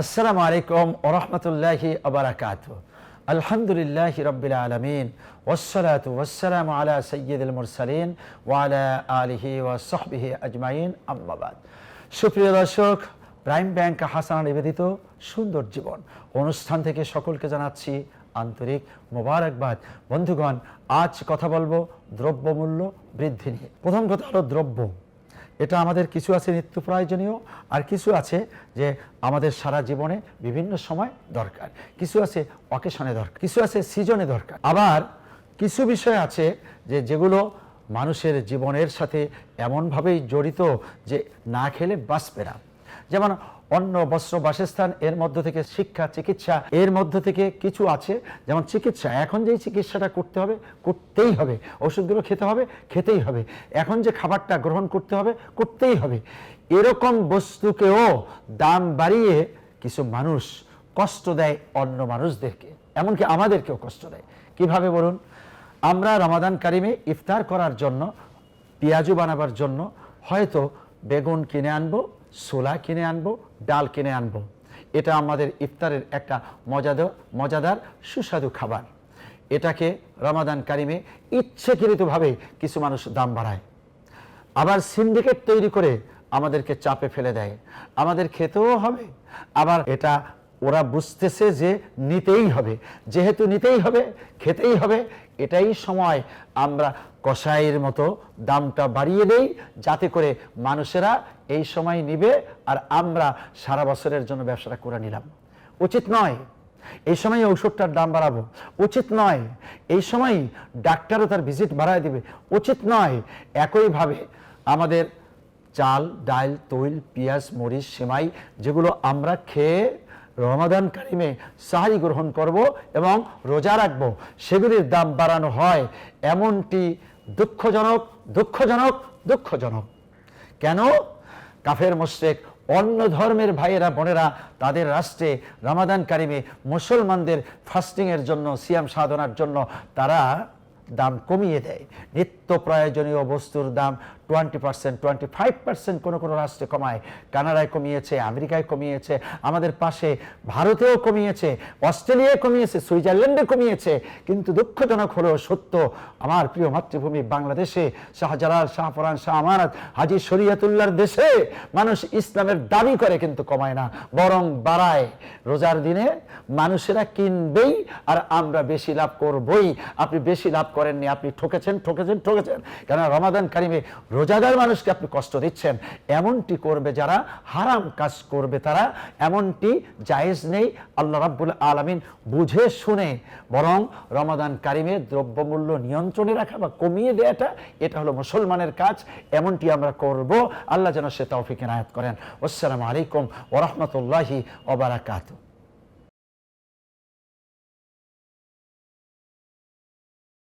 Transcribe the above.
আসসালামু আলাইকুম ওরহমতুল্লাহি আবরাকাত আলহামদুলিল্লাহ রবিল আলমিন। ওসলাত ওসালাম আলা সৈয়দুল মুরসালিন ওয়ালা আলিহি ওয়াসহবিহি আজমাইন। আম্মাবাদ সুপ্রিয় দর্শক, প্রাইম ব্যাংক হাসানা নিবেদিত সুন্দর জীবন। অনুষ্ঠান থেকে সকলকে জানাচ্ছি আন্তরিক মোবারকবাদ। বন্ধুগণ, আজ কথা বলব দ্রব্যমূল্য বৃদ্ধি নিয়ে। প্রথম কথা হলো দ্রব্য। এটা আমাদের কিছু আছে নিত্য প্রয়োজনীয়, আর কিছু আছে যে আমাদের সারা জীবনে বিভিন্ন সময় দরকার। কিছু আছে অকেশনে দরকার, কিছু আছে সিজনে দরকার। আবার কিছু বিষয় আছে যে যেগুলো মানুষের জীবনের সাথে এমনভাবেই জড়িত যে না খেলে বাঁচবে না। যেমন অন্ন বস্ত্র বাসস্থান, এর মধ্য থেকে শিক্ষা, চিকিৎসা, এর মধ্য থেকে কিছু আছে। যেমন চিকিৎসা, এখন যেই চিকিৎসাটা করতে হবে, করতেই হবে। ওষুধগুলো খেতে হবে, খেতেই হবে। এখন যে খাবারটা গ্রহণ করতে হবে, করতেই হবে। এরকম বস্তুকেও দাম বাড়িয়ে কিছু মানুষ কষ্ট দেয় অন্য মানুষদেরকে। এমনকি আমাদেরকেও কষ্ট দেয়। কীভাবে বলুন? আমরা রমাদান কারিমে ইফতার করার জন্য, পেঁয়াজু বানাবার জন্য হয়তো বেগুন কিনে আনব ছোলা কিনে আনব, ডাল কিনে আনব। এটা আমাদের ইফতারের একটা মজাদার মজাদার, সুস্বাদু খাবার। এটাকে রমাদান কারিমে ইচ্ছেকৃতভাবে কিছু মানুষ দাম বাড়ায়। আবার সিন্ডিকেট তৈরি করে আমাদেরকে চাপে ফেলে দেয়। আমাদের খেতেও হবে। আবার এটা ওরা বুঝতেছে যে নিতেই হবে। যেহেতু নিতেই হবে, খেতেই হবে, এটাই সময়। আমরা কষাইয়ের মতো দামটা বাড়িয়ে দেই যাতে করে মানুষেরা এই সময় নিবে আর আমরা সারা বছরের জন্য ব্যবসাটা করে নিলাম। উচিত নয় এই সময় ঔষধটার দাম বাড়াবো। উচিত নয় এই সময় ডাক্তারও তার ভিজিট বাড়ায় দিবে। উচিত নয় একইভাবে আমাদের চাল, ডাল, তৈল, পেঁয়াজ, মরিচ, সেমাই যেগুলো আমরা খেয়ে রমাদান কারিমে সাহারি গ্রহণ করব এবং রোজা রাখব। সেগুলির দাম বাড়ানো হয়। এমনটি দুঃখজনক দুঃখজনক দুঃখজনক। কেন? কাফের মোশেক অন্য ধর্মের ভাইয়েরা, বোনেরা তাদের রাষ্ট্রে রমাদান কারিমে মুসলমানদের ফাস্টিংয়ের জন্য, সিয়াম সাধনার জন্য তারা দাম কমিয়ে দেয়। নিত্য প্রয়োজনীয় বস্তুর দাম twenty percent twenty five percent কোনো কোনো রাষ্ট্রে কমায়। কানাডায় কমিয়েছে, আমেরিকায় কমিয়েছে, আমাদের পাশে ভারতেও কমিয়েছে, অস্ট্রেলিয়ায় কমিয়েছে, সুইজারল্যান্ডে কমিয়েছে। কিন্তু দুঃখজনক হলেও সত্য, আমার প্রিয় মাতৃভূমি বাংলাদেশে শাহজালাল শাহফরান শাহ আমানত, হাজি শরিয়াতুল্লাহর দেশে মানুষ ইসলামের দাবি করে কিন্তু কমায় না, বরং বাড়ায়। রোজার দিনে মানুষেরা কিনবেই আর আমরা বেশি লাভ করবই। আপনি বেশি লাভ করেননি, আপনি ঠকেছেন ঠকেছেন ঠকেছেন। কেন রমাদান কারিমে রোজাদার মানুষকে আপনি কষ্ট দিচ্ছেন। এমনটি করবে যারা, হারাম কাজ করবে তারা, এমনটি জায়েজ নেই, আল্লাহ রাব্বুল আলমিন বুঝে শুনে। বরং রমাদান কারিমে দ্রব্যমূল্য নিয়ন্ত্রণে রাখা বা কমিয়ে দেওয়াটা এটা হলো মুসলমানের কাজ, এমনটি আমরা করব। আল্লাহ যেন সে তৌফিক এনায়াত করেন। আসসালামু আলাইকুম ওরহমতুল্লাহি ওবারাকাতু